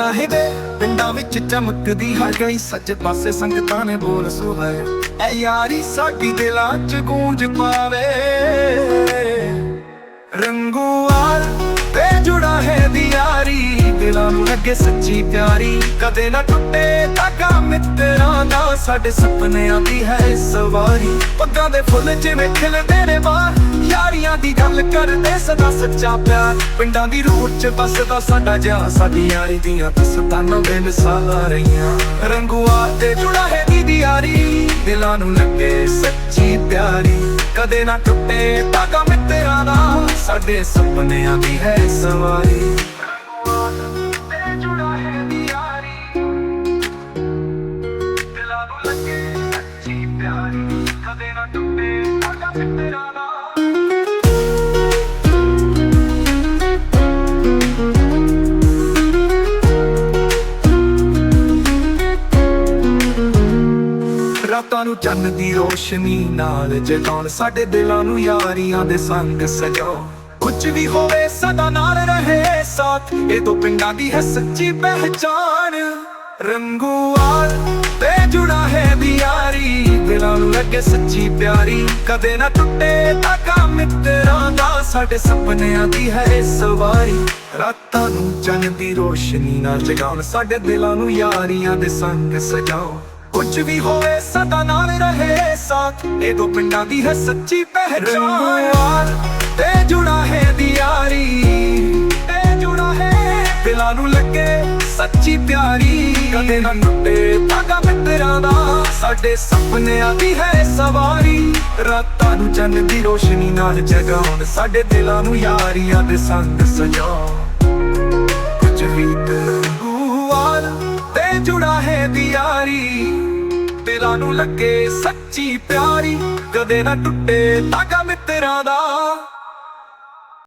ਮੁੰਡਾ ਦੇ ਪਿੰਡਾਂ ਵਿੱਚ ਚਮਕਦੀ ਹਰ ਗਈ। ਸੱਜ ਪਾਸੇ ਸੰਗਤਾਂ ਨੇ ਬੋਲ ਸੁਹਾਏ ਐ ਯਾਰੀ ਸਾਡੀ ਦਿਲਾਂ 'ਚ ਗੂੰਜ ਪਾਵੇ। ਰੰਗੂਆਲ ਲੱਗੇ ਸੱਚੀ ਪਿਆਰੀ। ਕਦੇ ਨਾ ਟੁੱਟੇ ਤਾਗਾ ਮਿੱਤਰਾਂ ਦਾ। ਸਾਡੇ ਸੁਪਨਿਆਂ ਦੀ ਹੈ ਸਵਾਰੀ ਪੱਗਾਂ ਦੇ ਫੁੱਲ ਜਿਵੇਂ ਖਿਲਦੇ ਨੇ ਬਾਹਰ। ਯਾਰੀਆਂ ਦੀ ਗੱਲ ਕਰਦੇ ਸਦਾ ਸੱਚਾ ਪਿਆਰ। ਪਿੰਡਾਂ ਦੀ ਰੂਹ 'ਚ ਬਸਦਾ ਸਾਡਾ ਜਿਹਾ। ਸਾਡੀ ਯਾਰੀ ਦੀਆਂ ਤਸਤਾਨਾਂ ਬੇਮਿਸਾਲ ਰਹੀਆਂ। ਰੰਗੂਆ ਤੇ ਜੁੜਾ ਦੀ ਯਾਰੀ ਦਿਲਾਂ ਨੂੰ ਲੱਗੇ ਸੱਚੀ ਪਿਆਰੀ। ਕਦੇ ਨਾ ਟੁੱਟੇ ਤਾਗਾ ਮਿੱਤਰਾਂ ਦਾ। ਸਾਡੇ ਸੁਪਨਿਆਂ ਦੀ ਹੈ ਸਵਾਰੀ ਕਦੇ ਨਾ ਟੁੱਟੇ ਤਾਗਾ ਮਿੱਤਰਾਂ ਦਾ ਰਾਤਾਂ ਨੂੰ ਚੰਨ ਦੀ ਰੋਸ਼ਨੀ ਨਾਲ ਜਗਾਉਣ, ਸਾਡੇ ਦਿਲਾਂ ਨੂੰ ਯਾਰੀਆਂ ਦੇ ਸੰਗ ਸਜਾਓ ਕੁਝ ਵੀ ਹੋਵੇ, ਸਦਾ ਨਾਲ ਰਹੇ ਸਾਥ। ਇਹ ਤੋਂ ਪਿੰਡਾਂ ਦੀ ਹੈ ਸੱਚੀ ਪਹਿਚਾਨ ਰੰਗੂਵਾਲ ਤੇ ਜੁੜਾ ਦਿਲਾਂ ਨੂੰ ਲੱਗੇ ਸੱਚੀ ਪਿਆਰੀ। ਕਦੇ ਨਾ ਟੁੱਟੇ ਤਾਗਾ ਮਿੱਤਰਾਂ ਦਾ। ਸਾਡੇ ਸੁਪਨਿਆਂ ਦੀ ਹੈ ਸਵਾਰੀ। ਰਾਤਾਂ ਨੂੰ ਚੰਨ ਦੀ ਰੋਸ਼ਨੀ ਨਾਲ ਜਗਾਉਣ। ਸਾਡੇ ਦਿਲਾਂ ਨੂੰ ਯਾਰੀਆਂ ਦੇ ਸੰਗ ਸਜਾਓ। ਕੁਝ ਵੀ ਹੋਵੇ ਸਦਾ ਨਾਲ ਰਹੇ ਸਾਥ। ਇਹ ਦੋ ਪਿੰਡਾਂ ਦੀ ਹੈ ਸੱਚੀ ਪਹਿਚਾਨ ਤੇ ਜੁੜਾ ਹੈ ਦੀ ਯਾਰੀ। ਤੇ ਜੁੜਾ ਹੈ ਦਿਲਾਂ ਨੂੰ ਲੱਗੇ ਸੱਚੀ ਪਿਆਰੀ। ਕਦੇ ਨਾ ਟੁੱਟੇ ਤਾਗਾ ਮਿੱਤਰਾਂ ਦਾ। ਸਾਡੇ ਸੁਪਨਿਆਂ ਦੀ ਹੈ ਸਵਾਰੀ। ਰਾਤਾਂ ਨੂੰ ਚੰਨ ਦੀ ਰੋਸ਼ਨੀ ਨਾਲ ਜਗਾਉਣ। ਸਾਡੇ ਦਿਲਾਂ ਨੂੰ ਯਾਰੀਆਂ ਦੇ ਸੰਗ ਸਜਾਓ ਕੁਝ ਵੀ ਤੂਆਲ ਤੇ ਜੁੜਾ ਹੈ ਦੀ ਯਾਰੀ। ਦਿਲਾਂ ਨੂੰ ਲੱਗੇ ਸੱਚੀ ਪਿਆਰੀ। ਕਦੇ ਨਾ ਟੁੱਟੇ ਤਾਗਾ ਮਿੱਤਰਾਂ ਦਾ।